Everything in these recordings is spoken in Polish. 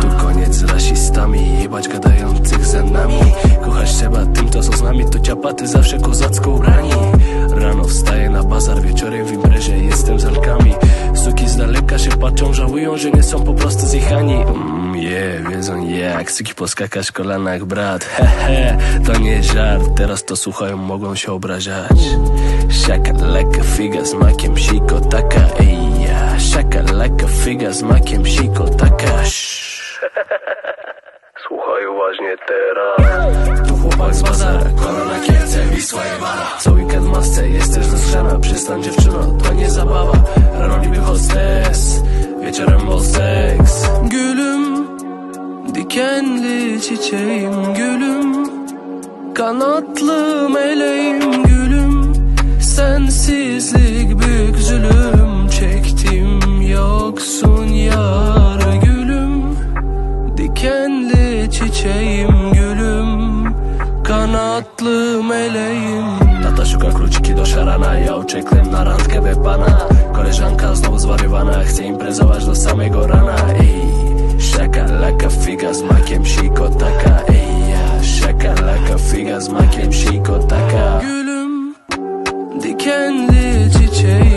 Tu koniec z rasistami, jebać gadających za nami. Kochać trzeba tym, to są z nami, to ciapaty zawsze kozacko ubrani. Rano wstaję na bazar, wieczorem w imprezie jestem z alkami Suki z daleka się patrzą, żałują, że nie są po prostu zjechani. Mm, yeah, wiedzą jak, suki po skakać kolanach, brat. Hehe, to nie żart, teraz to słuchają, mogą się obrażać. Siaka leka figa z makiem, siko taka, ej Siaka leka figa z makiem, siko taka. Słuchaj uważnie teraz. Tu chłopak z bazara, korona kielce, Wisła jebana Co weekend masce, jesteś rozgrzana Przystań dziewczyno, to nie zabawa. Rano niby hostes, wieczorem bol seks Gülüm, dikenli çiçeğim gülüm Kanatlı meleğim gülüm Sensizlik çiçeğim gülüm Kanatlı meleğim. Tata szuka kluczyki do szarana Ja uciekłem na randkę we pana Koleżanka znowu zwariowana Chce imprezować do samego rana. Ej, szaka laka figa z makiem Siko taka, ej ja Şaka laka figa z makiem Siko taka. Gülüm Dikenli çiçeğim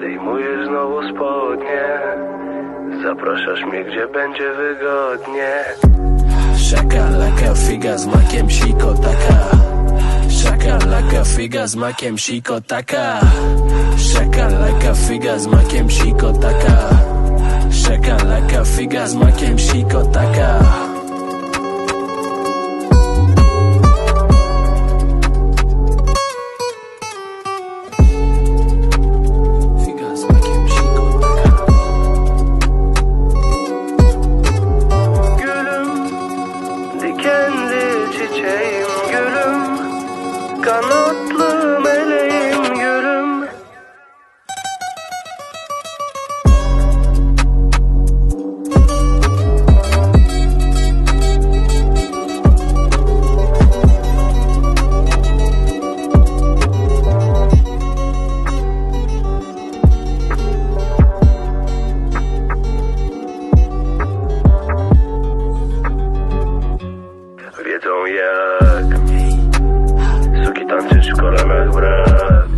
Zdejmujesz znowu spodnie. Zapraszasz mnie gdzie będzie wygodnie. Szaka laka figa z makiem siko taka. Szaka laka figa z makiem siko taka. Szaka laka figa z makiem siko taka Kanatlı meleğim gülüm Don't yak. Taki tak, ty szkoda